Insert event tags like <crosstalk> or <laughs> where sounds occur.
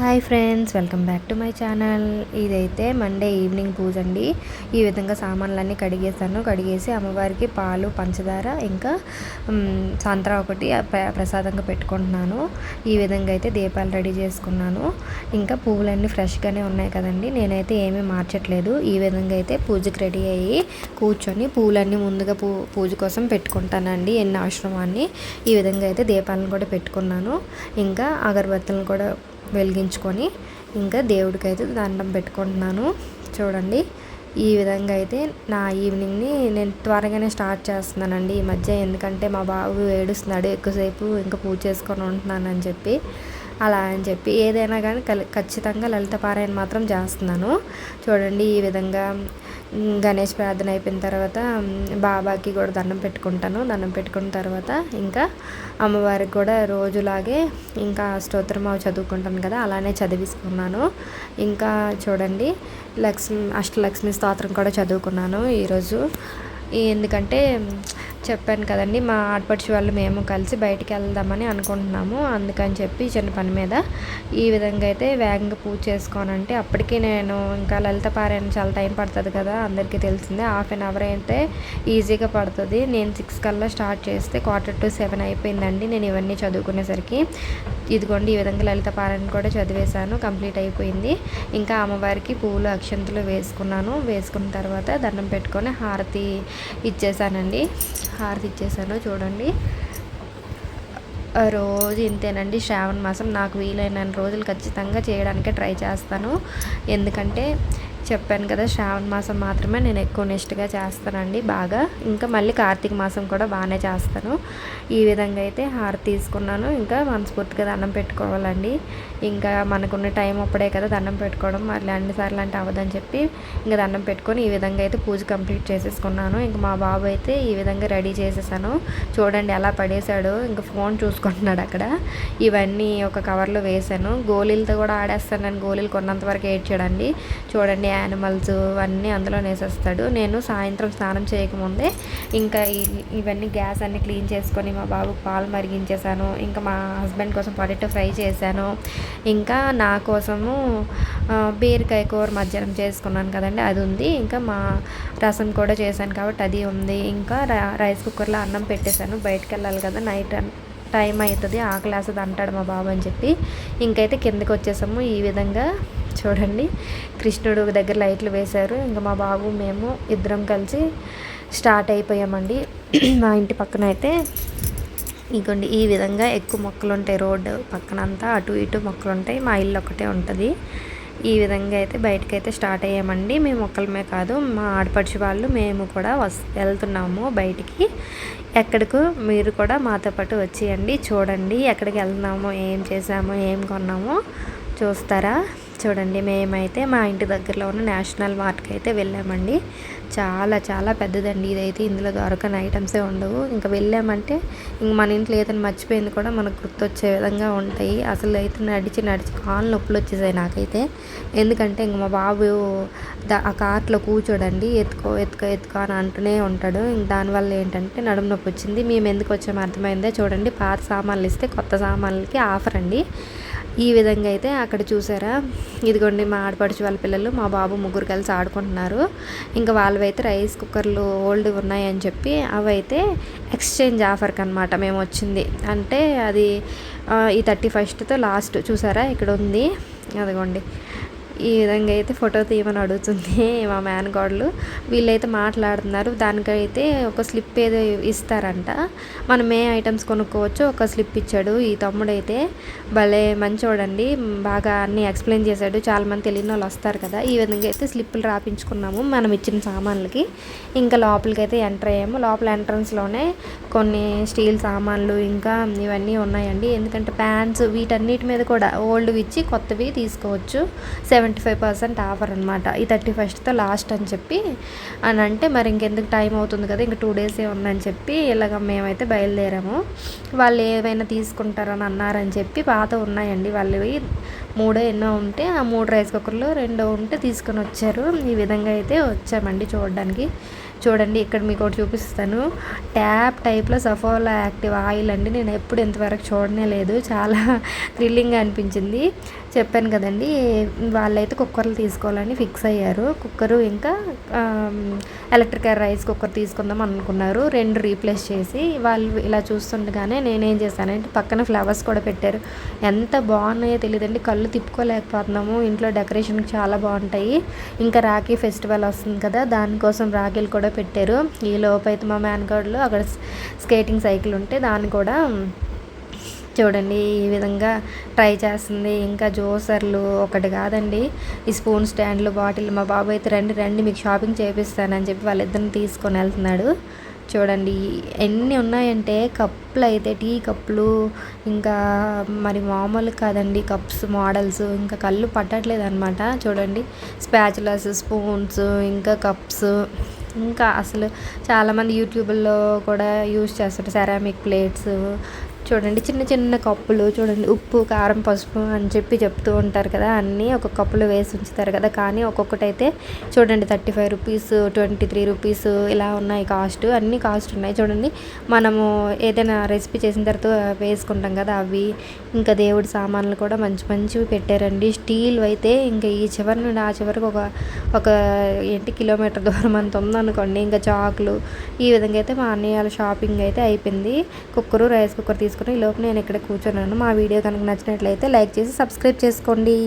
Hi friends welcome back to my channel. ఇదైతే Monday evening puja అండి. ఈ విధంగా సామాన్లన్నీ కడిగేసాను కడిగేసి అమ్మవారికి పాలు పంచదార ఇంకా సంత్ర ఒకటి ప్రసాదంగా పెట్టుకుంటున్నాను. ఈ విధంగా అయితే దీపాలు రెడీ చేసుకున్నాను. ఇంకా పువ్వులన్నీ ఫ్రెష్గానే ఉన్నాయి కదండి. నేనైతే ఏమీ మార్చట్లేదు. ఈ విధంగా అయితే పూజకి రెడీ అయ్యి కూర్చొని పువ్వులన్నీ ముందుగా పూ పూజ కోసం పెట్టుకుంటానండి ఎన్ని ఆశ్రమాన్ని. ఈ విధంగా అయితే దీపాలను కూడా పెట్టుకున్నాను. ఇంకా అగరబత్తులను కూడా వెలిగించుకొని ఇంకా దేవుడికి అయితే దండం పెట్టుకుంటున్నాను. చూడండి ఈ విధంగా అయితే నా ఈవినింగ్ని నేను త్వరగానే స్టార్ట్ చేస్తున్నానండి. ఈ మధ్య ఎందుకంటే మా బాబు ఏడుస్తున్నాడు ఎక్కువసేపు ఇంకా పూజ చేసుకొని ఉంటున్నానని చెప్పి అలా అని చెప్పి ఏదైనా కానీ ఖచ్చితంగా లలిత పారాయణ మాత్రం చేస్తున్నాను. చూడండి ఈ విధంగా గణేష్ ప్రార్థన అయిపోయిన తర్వాత బాబాకి కూడా దండం పెట్టుకుంటాను. దండం పెట్టుకున్న తర్వాత ఇంకా అమ్మవారికి కూడా రోజులాగే ఇంకా స్తోత్రం అవి చదువుకుంటాను కదా అలానే చదివిసుకున్నాను ఇంకా చూడండి లక్ష్మి అష్టలక్ష్మి స్తోత్రం కూడా చదువుకున్నాను ఈరోజు. ఎందుకంటే చెప్పాను కదండి మా ఆడపడిచి వాళ్ళు మేము కలిసి బయటికి వెళ్దామని అనుకుంటున్నాము. అందుకని చెప్పి చిన్న పని మీద ఈ విధంగా అయితే వేగంగా పూజ చేసుకోనంటే అప్పటికి నేను ఇంకా లలిత పారాయణ చాలా టైం పడుతుంది కదా అందరికీ తెలిసిందే. హాఫ్ అన్ అవర్ అయితే ఈజీగా పడుతుంది. నేను సిక్స్ కల్లా స్టార్ట్ చేస్తే క్వార్టర్ టు సెవెన్ అయిపోయిందండి నేను ఇవన్నీ చదువుకునేసరికి. ఇదిగోండి ఈ విధంగా లలిత పారాయణ కూడా చదివేశాను కంప్లీట్ అయిపోయింది. ఇంకా అమ్మవారికి పువ్వులు అక్షంతులు వేసుకున్నాను. వేసుకున్న తర్వాత దండం పెట్టుకొని హారతి ఇచ్చేసానండి హారతి ఇచ్చేసాను చూడండి. రోజు ఇంతేనండి శ్రావణ మాసం. నాకు వీలైన రోజులు ఖచ్చితంగా చేయడానికే ట్రై చేస్తాను. ఎందుకంటే చెప్పాను కదా శ్రావణ మాసం మాత్రమే నేను ఎక్కువ నిష్టగా చేస్తానండి బాగా. ఇంకా మళ్ళీ కార్తీక మాసం కూడా బాగానే చేస్తాను. ఈ విధంగా అయితే హారతి తీసుకున్నాను. ఇంకా మనస్ఫూర్తిగా దండం పెట్టుకోవాలండి. ఇంకా మనకున్న టైం అప్పుడే కదా దండం పెట్టుకోవడం. మళ్ళీ అన్నిసార్లు అంటే అవ్వదని చెప్పి ఇంకా దండం పెట్టుకొని ఈ విధంగా అయితే పూజ కంప్లీట్ చేసేసుకున్నాను. ఇంకా మా బాబు అయితే ఈ విధంగా రెడీ చేసేసాను. చూడండి ఎలా పడేశాడు. ఇంకా ఫోన్ చూసుకుంటున్నాడు అక్కడ. ఇవన్నీ ఒక కవర్లో వేసాను గోళీలతో కూడా ఆడేస్తాను నేను. గోళీలు కొన్నంత వరకు ఏడ్చాడండి. చూడండి యానిమల్స్ అన్నీ అందులో వేసేస్తాడు నేను సాయంత్రం స్నానం చేయకముందే ఇంకా ఇవన్నీ గ్యాస్ అన్నీ క్లీన్ చేసుకొని మా బాబు పాలు మరిగించేశాను. ఇంకా మా హస్బెండ్ కోసం పొటాటో ఫ్రై చేశాను. ఇంకా నా కోసము బీరకాయ కూర మధ్యాహ్నం చేసుకున్నాను కదండి అది ఉంది. ఇంకా మా రసం కూడా చేశాను కాబట్టి అది ఉంది. ఇంకా రైస్ కుక్కర్లో అన్నం పెట్టేశాను. బయటకు వెళ్ళాలి కదా నైట్ టైం అవుతుంది ఆకలి అంటాడు మా బాబు అని చెప్పి. ఇంకైతే కిందకి వచ్చేసాము. ఈ విధంగా చూడండి. కృష్ణుడు దగ్గర లైట్లు వేశారు. ఇంకా మా బాబు మేము ఇద్దరం కలిసి స్టార్ట్ అయిపోయామండి. <clears throat> మా ఇంటి పక్కన అయితే ఇంకోండి ఈ విధంగా ఎక్కువ మొక్కలు ఉంటాయి. రోడ్డు పక్కనంతా అటు ఇటు మొక్కలు ఉంటాయి. మా ఇల్లు ఒకటే ఉంటుంది. ఈ విధంగా అయితే బయటకైతే స్టార్ట్ అయ్యామండి. మేము ఒక్కలమే కాదు మా ఆడపడిచి వాళ్ళు మేము కూడా వస్ వెళ్తున్నాము బయటికి. ఎక్కడికు మీరు కూడా మాతో పాటు వచ్చేయండి. చూడండి ఎక్కడికి వెళ్తున్నామో ఏం చేసామో ఏం కొన్నామో చూస్తారా? చూడండి మేమైతే మా ఇంటి దగ్గరలో ఉన్న నేషనల్ మార్ట్కి అయితే వెళ్ళామండి. చాలా చాలా పెద్దదండి. ఇదైతే ఇందులో దొరకని ఐటమ్సే ఉండవు. ఇంకా వెళ్ళామంటే ఇంక మన ఇంట్లో ఏదైనా మర్చిపోయింది కూడా మనకు గుర్తొచ్చే విధంగా ఉంటాయి. అసలు అయితే నడిచి నడిచి కాళ్ళు నొప్పులు వచ్చేసాయి నాకైతే. ఎందుకంటే ఇంక మా బాబు ఆ కార్ట్లో కూర్చోడండి. ఎత్తుకో ఎత్తుకో ఎత్తుకో అని అంటూనే ఉంటాడు. ఇంక దానివల్ల ఏంటంటే నడుము నొప్పి వచ్చింది. మేము ఎందుకు వచ్చామో అర్థమైందే? చూడండి పాత సామాన్లు ఇస్తే కొత్త సామాన్లకి ఆఫర్ అండి. ఈ విధంగా అయితే అక్కడ చూసారా? ఇదిగోండి మా ఆడపడుచు వాళ్ళ పిల్లలు మా బాబు ముగ్గురు కలిసి ఆడుకుంటున్నారు. ఇంకా అయితే రైస్ కుక్కర్లు ఓల్డ్ ఉన్నాయని చెప్పి అవి అయితే ఎక్స్చేంజ్ ఆఫర్కి అనమాట మేము వచ్చింది అంటే అది ఈ థర్టీ ఫస్ట్తో లాస్ట్ చూసారా? ఇక్కడ ఉంది అదిగోండి. ఈ విధంగా అయితే ఫోటో తీయమని అడుగుతుంది <laughs> మా మేనగాడులు వీళ్ళైతే మాట్లాడుతున్నారు. దానికైతే ఒక స్లిప్ ఏదో ఇస్తారంట. మనం ఏ ఐటమ్స్ కొనుక్కోవచ్చు ఒక స్లిప్ ఇచ్చాడు ఈ తమ్ముడైతే. భలే మంచోడండి. బాగా అన్నీ ఎక్స్ప్లెయిన్ చేశాడు. చాలామంది తెలియని వాళ్ళు వస్తారు కదా. ఈ విధంగా అయితే స్లిప్పులు రాపించుకున్నాము మనం ఇచ్చిన సామాన్లకి. ఇంకా లోపలికి అయితే ఎంటర్ అయ్యాము. లోపల ఎంట్రన్స్లోనే కొన్ని స్టీల్ సామాన్లు ఇంకా ఇవన్నీ ఉన్నాయండి. ఎందుకంటే ప్యాన్స్ వీటన్నిటి మీద కూడా ఓల్డ్వి ఇచ్చి కొత్తవి తీసుకోవచ్చు. Seven seventy five percent offer అనమాట ఈ థర్టీ ఫస్ట్తో లాస్ట్ అని చెప్పి అని అంటే మరి ఇంకెందుకు టైం అవుతుంది కదా? ఇంక టూ డేసే ఉందని చెప్పి ఇలాగ మేమైతే బయలుదేరాము. వాళ్ళు ఏమైనా తీసుకుంటారని అన్నారని చెప్పి పాత ఉన్నాయండి. వాళ్ళవి మూడో ఎన్నో ఉంటే ఆ మూడు రైస్ కుక్కర్లు రెండో ఉంటే తీసుకొని వచ్చారు. ఈ విధంగా అయితే వచ్చామండి చూడడానికి. చూడండి ఇక్కడ మీకు ఒకటి చూపిస్తాను. ట్యాప్ టైప్లో సఫోలా యాక్టివ్ ఆయిల్ అండి. నేను ఎప్పుడు ఇంతవరకు చూడనే లేదు. చాలా థ్రిల్లింగ్గా అనిపించింది. చెప్పాను కదండి వాళ్ళైతే కుక్కర్లు తీసుకోవాలని ఫిక్స్ అయ్యారు. కుక్కరు ఇంకా ఎలక్ట్రిక్ రైస్ కుక్కర్ తీసుకుందాం అనుకున్నారు. రెండు రీప్లేస్ చేసి వాళ్ళు ఇలా చూస్తుండగానే నేనేం చేశానంటే పక్కన ఫ్లవర్స్ కూడా పెట్టారు. ఎంత బాగున్నాయో తెలియదండి కళ్ళు తిప్పుకోలేకపోతున్నాము. ఇంట్లో డెకరేషన్కి చాలా బాగుంటాయి. ఇంకా రాఖీ ఫెస్టివల్ వస్తుంది కదా దానికోసం రాఖీలు కూడా పెట్టారు. ఈ లోపైతే అయితే మా మ్యాన్గాడ్లో అక్కడ స్కేటింగ్ సైకిల్ ఉంటే దాన్ని కూడా చూడండి ఈ విధంగా ట్రై చేస్తుంది. ఇంకా జ్యూసర్లు ఒకటి కాదండి. ఈ స్పూన్ స్టాండ్లు బాటిల్ మా బాబు అయితే రండి రండి మీకు షాపింగ్ చేపిస్తానని చెప్పి వాళ్ళిద్దరిని తీసుకొని వెళ్తున్నాడు. చూడండి ఎన్ని ఉన్నాయంటే కప్పులు అయితే టీ కప్పులు ఇంకా మరి మామూలు కాదండి కప్స్ మోడల్స్ ఇంకా కళ్ళు పట్టట్లేదు అనమాట చూడండి స్పాచులస్ స్పూన్స్ ఇంకా కప్స్. ఇంకా అసలు చాలామంది యూట్యూబ్లో కూడా యూజ్ చేస్తారు సెరామిక్ ప్లేట్స్ చూడండి చిన్న చిన్న కప్పులు చూడండి ఉప్పు కారం పసుపు అని చెప్పి చెప్తూ ఉంటారు కదా అన్నీ ఒక కప్పులో వేసి ఉంచుతారు కదా కానీ ఒక్కొక్కటైతే చూడండి thirty five rupees twenty three rupees ఇలా ఉన్నాయి కాస్ట్ అన్నీ కాస్ట్ ఉన్నాయి. చూడండి మనము ఏదైనా రెసిపీ చేసిన తర్వాత వేసుకుంటాం కదా అవి ఇంకా దేవుడి సామాన్లు కూడా మంచి మంచివి పెట్టారండి. స్టీల్ అయితే ఇంకా ఈ చివరి నుండి ఆ చివరికి ఒక ఒక ఏంటి కిలోమీటర్ దూరం అంత ఉందనుకోండి ఇంకా చాకులు ఈ విధంగా అయితే మా అన్నయ్య షాపింగ్ అయితే అయిపోయింది. కుక్కరు రైస్ కుక్కర్ చేసుకుని ఈ లోపు నేను ఇక్కడ కూర్చున్నాను. మా వీడియో కనుక నచ్చినట్లయితే లైక్ చేసి సబ్స్క్రైబ్ చేసుకోండి.